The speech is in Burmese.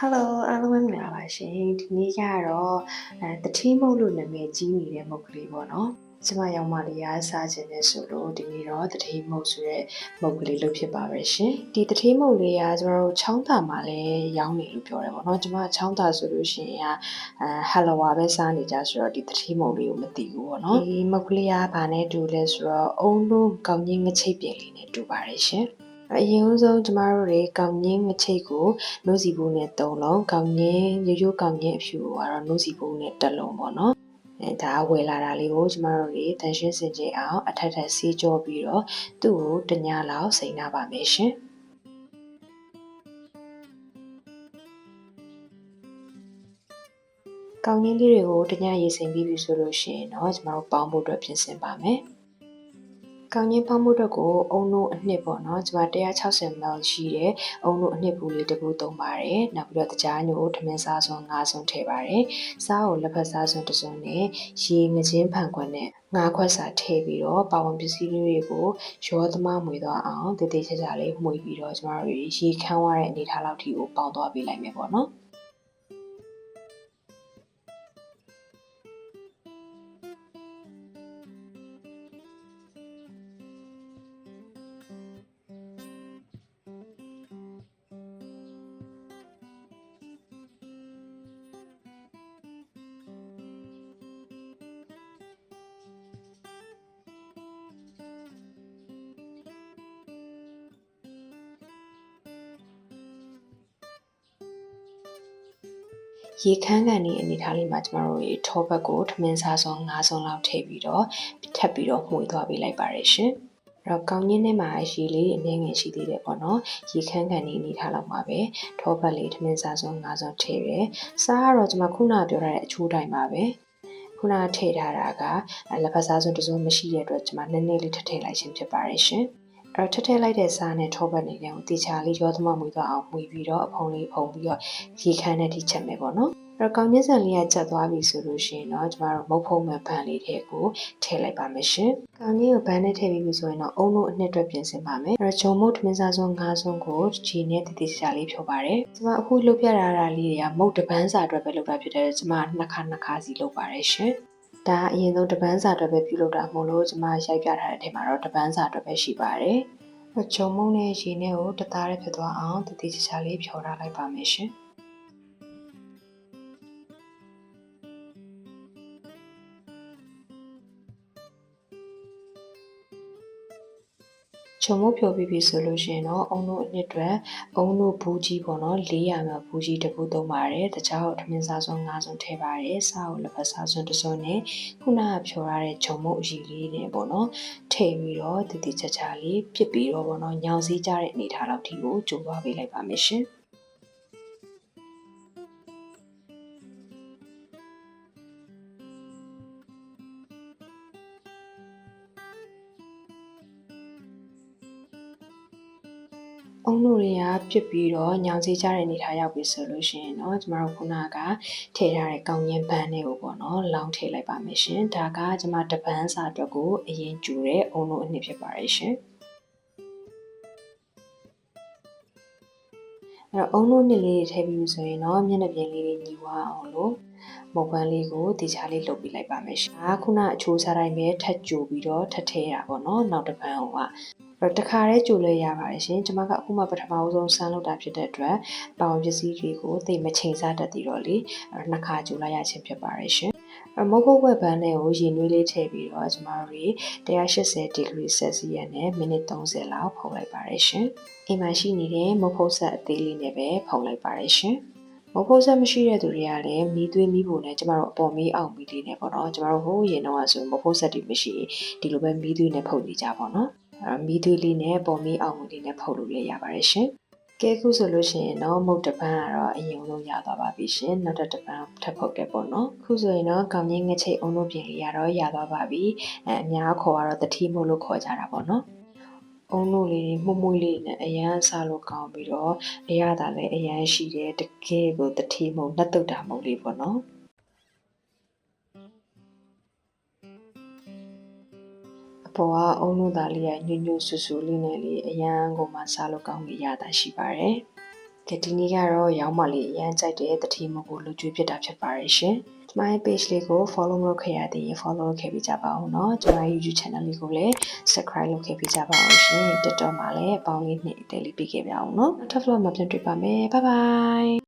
Hello အားလုံးပဲမင်္ဂလာပါရှင်ဒီနေ့ကတော့အဲတတိမုတ်လို့နာမည်ကြီးနေတဲ့မုတ်ကလေးပေါ့နော်ကျမရောက်မှလေးအားစားခြင်းနဲ့ဆိုလို့ဒီနေ့တော့တတိမုတ်ဆိုတဲ့မုတ်ကလေးလုပ်ဖြစ်ပါပဲရှင်ဒီတတိမုတ်လေးကကျမတို့ချောင်းသာမှာလည်းရောင်းနေလို့ပြောတယ်ပေါ့နော်ကျမချောင်းသာဆိုလို့ရှိရင်ကအဲဟလဝါပဲစားနေကြဆိုတော့ဒီတတိမုတ်လေးကိုမသိဘူးပေါ့နော်ဒီမုတ်ကလေးကဘာနဲ့တူလဲဆိုတော့အုံလုံးကောင်းကြီးငချိတ်ပြင်လေးနဲ့တူပါတယ်ရှင် အရင်ဆုံးကျမတို့တွေကောင်းငင်းငချိတ်ကိုနိုးစီဘူးနဲ့၃လုံးကောင်းငင်းရိုးရိုးကောင်းငင်းအဖြူကိုကတော့နိုးစီဘူးနဲ့တစ်လုံးပေါ့နော်အဲဒါဝယ်လာတာလေးကိုကျမတို့တွေတန်ရှင်းစင်ကြအောင်အထက်ထက်စီးကြောပြီးတော့သူ့ကိုတညလောက်စိန်နာပါမယ်ရှင်ကောင်းငင်းလေးတွေကိုတညရေစိန်ပြီးပြီဆိုလို့ရှိရင်တော့ကျမတို့ပေါင်းဖို့အတွက်ပြင်ဆင်ပါမယ်။ ကောင်းချင်းဖောက်မှုအတွက်ကိုအုံတို့အနှစ်ပေါ့နော်ကျွန်မ160 ml ရှိတယ်အုံတို့အနှစ်ဘူးလေးတစ်ဘူးသုံးပါတယ်နောက်ပြီးတော့တကြားညိုထမင်းစားစွန်း၅စွန်းထည့်ပါတယ်စားကိုလက်ဖက်စားစွန်းတစ်စွန်းနဲ့ရေငချင်းဖန်ခွက်နဲ့ငါးခွက်စာထည့်ပြီးတော့ပါဝင်ပစ္စည်းလေးတွေကိုရောသမားမွေသွားအောင်တည်တည်ချာချာလေးမှုီပြီးတော့ကျမတို့ရေခမ်းသွားတဲ့အနေထားလောက်ထိကိုပေါင်းသွားပေးလိုက်မယ်ပေါ့နော် ရေခမ်းကန်ဒီအနေထားလေးမှာကျမတို့ရေထောဘက်ကိုထမင်းစားစုံ၅စုံလောက်ထည့်ပြီးတော့ထပ်ပြီးတော့မှုေသွားပေးလိုက်ပါတယ်ရှင်။အဲ့တော့ကောင်းကြီးထဲမှာရေလေးအနည်းငယ်ရှိသေးတယ်ပေါ့နော်။ရေခမ်းကန်ဒီအနေထားလောက်မှာပဲထောဘက်လေးထမင်းစားစုံ၅စုံထည့်ရဲ။စားကတော့ကျမခုနပြောထားတဲ့အချိုးတိုင်းပါပဲ။ခုနထည့်ထားတာကလက်ဖက်စားစုံတစုံမရှိတဲ့အတွက်ကျမနည်းနည်းလေးထည့်ထည့်လိုက်ခြင်းဖြစ်ပါတယ်ရှင်။ အဲ့တော့ထထည့်လိုက်တဲ့စားနဲ့ထောပတ်နေတဲ့ကိုတေချာလေးရောသမမွေသွားအောင်မှုပြီးတော့အဖုံလေးဖုံပြီးတော့ရေခမ်းနဲ့ထိချက်မယ်ပေါ့နော်အဲ့တော့ကောင်းကျင်းဆန်လေးကချက်သွားပြီဆိုလို့ရှိရင်တော့ကျမတို့မုတ်ဖုံးမဲ့ဘန်လေးထဲကိုထည့်လိုက်ပါမယ်ရှင်။ကောင်းကြီးကိုဘန်နဲ့ထည့်ပြီးပြီဆိုရင်တော့အုံတို့အနှစ်အတွက်ပြင်ဆင်ပါမယ်။အဲ့တော့ဂျုံမုတ်ထမင်းစားစုံ၅စုံကိုခြေနဲ့တည်တည်ချာလေးဖြောပါတယ်။ကျမအခုလုပ်ပြတာတာလေးတွေကမုတ်တပန်းစာအတွက်ပဲလုပ်တာဖြစ်တယ်။ကျမနှစ်ခါနှစ်ခါစီလုပ်ပါတယ်ရှင်။ ဒါအရင်ဆုံးတပန်းစာအတွက်ပဲပြုလုပ်တာမို့လို့ကျမရိုက်ပြထားတဲ့အထက်မှာတော့တပန်းစာအတွက်ပဲရှိပါတယ်။ဂျုံမုံနဲ့ရေနဲ့ကိုတသားရဲဖြစ်သွားအောင်တတိချာချာလေးဖြောထားလိုက်ပါမယ်ရှင်။ ခြုံမုတ်ဖြော်ပြီးပြီဆိုလို့ရှိရင်တော့အုံတို့အနှစ်အတွက်အုံတို့ဘူးကြီးပေါ့နော်400မှာဘူးကြီးတစ်ခုသုံးပါတယ်တခြားတော့ထမင်းစားစွန်း5စွန်းထည့်ပါတယ်စားကိုလက်ဖက်စားစွန်းတစ်စွန်းနဲ့ခုနကဖြော်ရတဲ့ခြုံမုတ်အရည်လေးနဲ့ပေါ့နော်ထည့်ပြီးတော့တည်တည်ချာချာလေးဖြစ်ပြီးတော့ပေါ့နော်ညောင်စည်းကြတဲ့အနေထားလောက်ထိကိုကြိုးသွားပေးလိုက်ပါမယ်ရှင် အုံတို့တွေကပြစ်ပြီးတော့ညောင်စေးကြတဲ့အနေထားရောက်ပြီဆိုလို့ရှိရင်เนาะကျမတို့ခုနကထည့်ထားတဲ့ကောင်းရင်ပန်းတွေကိုပေါ့နော်လောင်းထည့်လိုက်ပါမယ်ရှင်ဒါကကျမတပန်းစာအတွက်ကိုအရင်ကျူတဲ့အုံတို့အနှစ်ဖြစ်ပါတယ်ရှင် အဲ့တော့အုံတို့နှစ်လေးတွေထည့်ပြီးဆိုရင်တော့မျက်နှာပြင်လေးတွေညီဝအောင်လို့မုတ်ပန်းလေးကိုတေချာလေးလုပ်ပြီးလိုက်ပါမယ်ရှင်။ဒါခုနအချိုးစားတိုင်းပဲထပ်ကြိုပြီးတော့ထပ်ထဲတာပေါ့နော်။နောက်တစ်ပန်းဟိုကအဲ့တော့တခါတည်းကြိုလဲရပါတယ်ရှင်ကျွန်မကအခုမှပထမဆုံးဆန်းလုပ်တာဖြစ်တဲ့အတွက်ပေါင်ပစ္စည်းတွေကိုသိမချိန်စားတတ်သေးတော့လေအဲ့နှစ်ခါကြိုလိုက်ရခြင်းဖြစ်ပါတယ်ရှင် မုတ်ဖို့ဝက်ပန်းတွေကိုရေနွေးလေးထည့်ပြီးတော့ကျမတို့တွေ180 degree celsius နဲ့မိနစ်30လောက်ဖုံးလိုက်ပါတယ်ရှင်အိမ်မှာရှိနေတဲ့မုတ်ဖို့ဆက်အသေးလေးနဲ့ပဲဖုံးလိုက်ပါတယ်ရှင်မဖို့ဆက်မရှိတဲ့သူတွေကလည်းမီးသွေးမီးပုံနဲ့ကျမတို့အပေါ်မီးအောင်မီးလေးနဲ့ပေါ့နော်ကျမတို့ဟိုးရင်တော့ဆိုမဖို့ဆက်တွေမရှိဒီလိုပဲမီးသွေးနဲ့ဖုတ်နေကြပါတော့မီးသွေးလေးနဲ့ပေါ်မီးအောင်မီးလေးနဲ့ဖုတ်လို့လည်းရပါတယ်ရှင် ကဲခုဆိုလို့ရှိရင်တော့မုတ်တပန်းကတော့အရင်ဆုံးရသွားပါပြီရှင်နောက်တစ်တပန်းထပ်ဖုတ်တယ်ပေါ့နော်ခုဆိုရင်တော့ကောင်းကြီးငချိတ်အုံလို့ပြင်လေးရတော့ရသွားပါပြီအဲအများခေါ်ကတော့တတိမို့လို့ခေါ်ကြတာပေါ့နော်အုံလို့လေးမှုမွေးလေးနဲ့အရန်စားလို့ကောင်းပြီးတော့အရသာလည်းအရန်ရှိတယ်တကယ်ကိုတတိမုံနှက်တုတ်တာမုံလေးပေါ့နော် ပေါ်ကအုံလို့သားလေးကညွညွဆူဆူလေးနဲ့လေးအရန်ကိုမှစားလို့ကောင်းပြီးရတာရှိပါတယ် ကဲဒီနေ့ကတော့ရောင်းမလေးအရန်ကြိုက်တဲ့တတိမကိုလူကျွေးဖြစ်တာဖြစ်ပါရဲ့ရှင်။ကျွန်မရဲ့ page လေးကို follow လုပ်ခဲ့ရသေးရင် follow လုပ်ခဲ့ပေးကြပါဦးเนาะကျွန်မရဲ့ YouTube channel လေးကိုလည်း subscribe လုပ်ခဲ့ပေးကြပါအောင်ရှင်။ TikTok မှာလည်းအပေါင်းလေးနှစ်အသေးလေးပေးခဲ့ပြအောင်เนาะ။နောက်ထပ် vlog မှာပြန်တွေ့ပါမယ်။ Bye bye